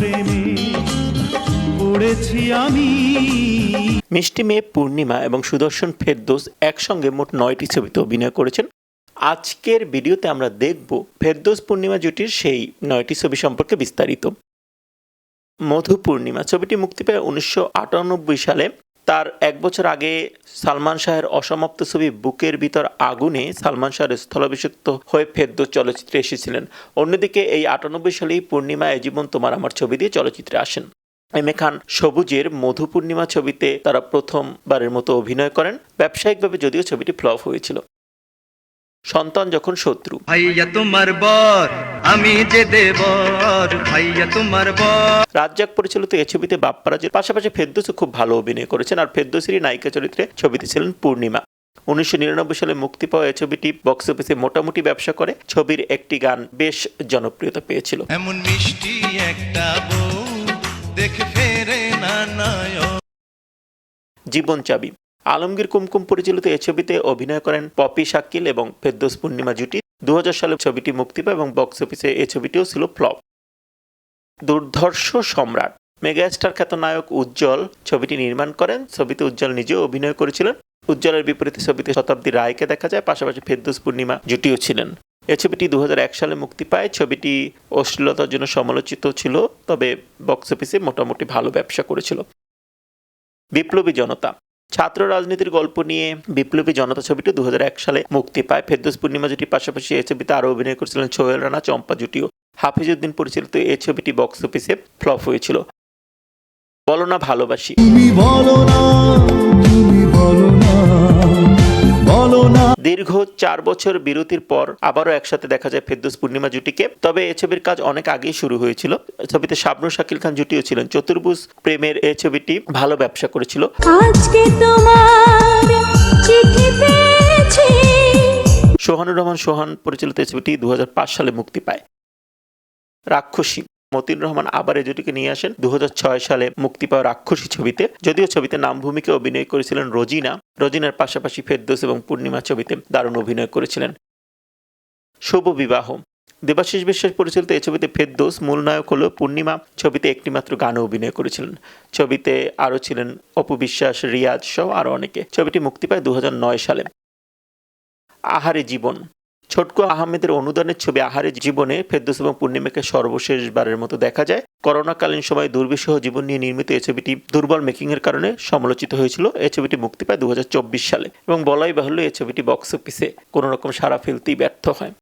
প্রেমে পড়েছি আমি। মিষ্টি মেয়ে পূর্ণিমা এবং সুদর্শন ফেরদোস একসঙ্গে মোট নয়টি ছবিতে অভিনয় করেছেন। আজকের ভিডিওতে আমরা দেখব ফেরদোস পূর্ণিমা জুটির সেই নয়টি ছবি সম্পর্কে বিস্তারিত। মধু পূর্ণিমা ছবিটি মুক্তি পায় উনিশশো আটানব্বই সালে তার এক বছর আগে সালমান শাহের অসমাপ্ত ছবি বুকের ভিতর আগুনে সালমান শাহের স্থলাভিষিক্ত হয়ে ফেদ্দ চলচ্চিত্রে এসেছিলেন। অন্যদিকে এই আটানব্বই সালেই পূর্ণিমা এজীবন জীবন তোমার আমার ছবি দিয়ে চলচ্চিত্রে আসেন। এম এ খান সবুজের মধু পূর্ণিমা ছবিতে তারা প্রথমবারের মতো অভিনয় করেন। ব্যবসায়িকভাবে যদিও ছবিটি ফ্লপ হয়েছিল। সন্তান যখন শত্রু। ভাইয়া তোমার বর আমি যে দেবর ভাইয়া তোমার বর। রাজ্জাক পরিচালিত এই ছবিতে বাপ্পারাজের পাশাপাশি ফেরদৌসও খুব ভালো অভিনয় করেছেন আর ফেরদৌসেরই নায়িকা চরিত্রে ছবিতে ছিলেন পূর্ণিমা। উনিশশো নিরানব্বই সালে মুক্তি পাওয়া এই ছবিটি বক্স অফিসে মোটামুটি ব্যবসা করে ছবির একটি গান বেশ জনপ্রিয়তা পেয়েছিল। এমন মিষ্টি একটা বউ দেখে ফেরে না জীবন চাবি। আলমগীর কুমকুম পরিচালিত এ ছবিতে অভিনয় করেন পপি শাকিল এবং ফেরদৌস পূর্ণিমা জুটি। দু হাজার সালে ছবিটি মুক্তি পায় এবং বক্স অফিসে এ ছবিটিও ছিল ফ্লপ। দুর্ধর্ষ সম্রাট, মেগাস্টার খ্যাত নায়ক উজ্জ্বল ছবিটি নির্মাণ করেন। ছবিতে উজ্জ্বল নিজেও অভিনয় করেছিলেন। উজ্জ্বলের বিপরীতে ছবিতে শতাব্দী রায়কে দেখা যায়, পাশাপাশি ফেরদৌস পূর্ণিমা জুটিও ছিলেন। এ ছবিটি দু হাজার এক সালে মুক্তি পায়। ছবিটি অশ্লীলতার জন্য সমালোচিত ছিল, তবে বক্স অফিসে মোটামুটি ভালো ব্যবসা করেছিল। বিপ্লবী জনতা ছাত্র রাজনীতির গল্প নিয়ে বিপ্লবী জনতা ছবিটি দু হাজার এক সালে মুক্তি পায়। ফেরদোস পূর্ণিমা জুটির পাশাপাশি এই ছবিতে আরও অভিনয় করেছিলেন সোহেল রানা, চম্পা জুটিও। হাফিজউদ্দিন পরিচালিত এই ছবিটি বক্স অফিসে ফ্লপ হয়েছিল। বলো না ভালোবাসি। বলো না দীর্ঘ চার বছর বিরতির পর আবারও একসাথে দেখা যায় ফেরদৌস পূর্ণিমা জুটিকে। তবে এ ছবির কাজ অনেক আগেই শুরু হয়েছিল। ছবিতে শাবনূর শাকিল খান জুটিও ছিলেন। চতুর্ভুজ প্রেমের এই ছবিটি ভালো ব্যবসা করেছিল। আজকে তোমার চিঠি পেয়েছি। সোহানুর রহমান সোহান পরিচালিত এই ছবিটি দু হাজার পাঁচ সালে মুক্তি পায়। রাক্ষসী। মতিন রহমান আবার এই জুটিকে নিয়ে আসেন। দু হাজার ছয় সালে মুক্তি পাওয়া রাক্ষসী ছবিতে। যদিও ছবিতে নাম ভূমিকা অভিনয় করেছিলেন রোজিনা। রোজিনার পাশাপাশি ফেরদৌস এবং পূর্ণিমা ছবিতে দারুণ অভিনয় করেছিলেন। শুভ বিবাহ। দেবাশিস বিশ্বাস পরিচালিত এই ছবিতে ফেরদৌস মূল নায়ক হলেও পূর্ণিমা। ছবিতে একটিমাত্র গানও অভিনয় করেছিলেন। ছবিতে আরও ছিলেন অপু বিশ্বাস, রিয়াজ সহ আরও অনেকে। ছবিটি মুক্তি পায় দু হাজার নয় সালে। আহারে জীবন। ছোটকু আহমেদের অনুদানের ছবি আহারের জীবনে ফেরদোস এবং পূর্ণিমাকে সর্বশেষবারের মতো দেখা যায়। করোনাকালীন সময় দুর্বিষহ জীবন নিয়ে নির্মিত এই ছবিটি দুর্বল মেকিংয়ের কারণে সমালোচিত হয়েছিল। এই ছবিটি মুক্তি পায় দু হাজার চব্বিশ সালে এবং বলাই বাহুল্য এই ছবিটি বক্স অফিসে কোনো রকম সারা ফেলতেই ব্যর্থ হয়।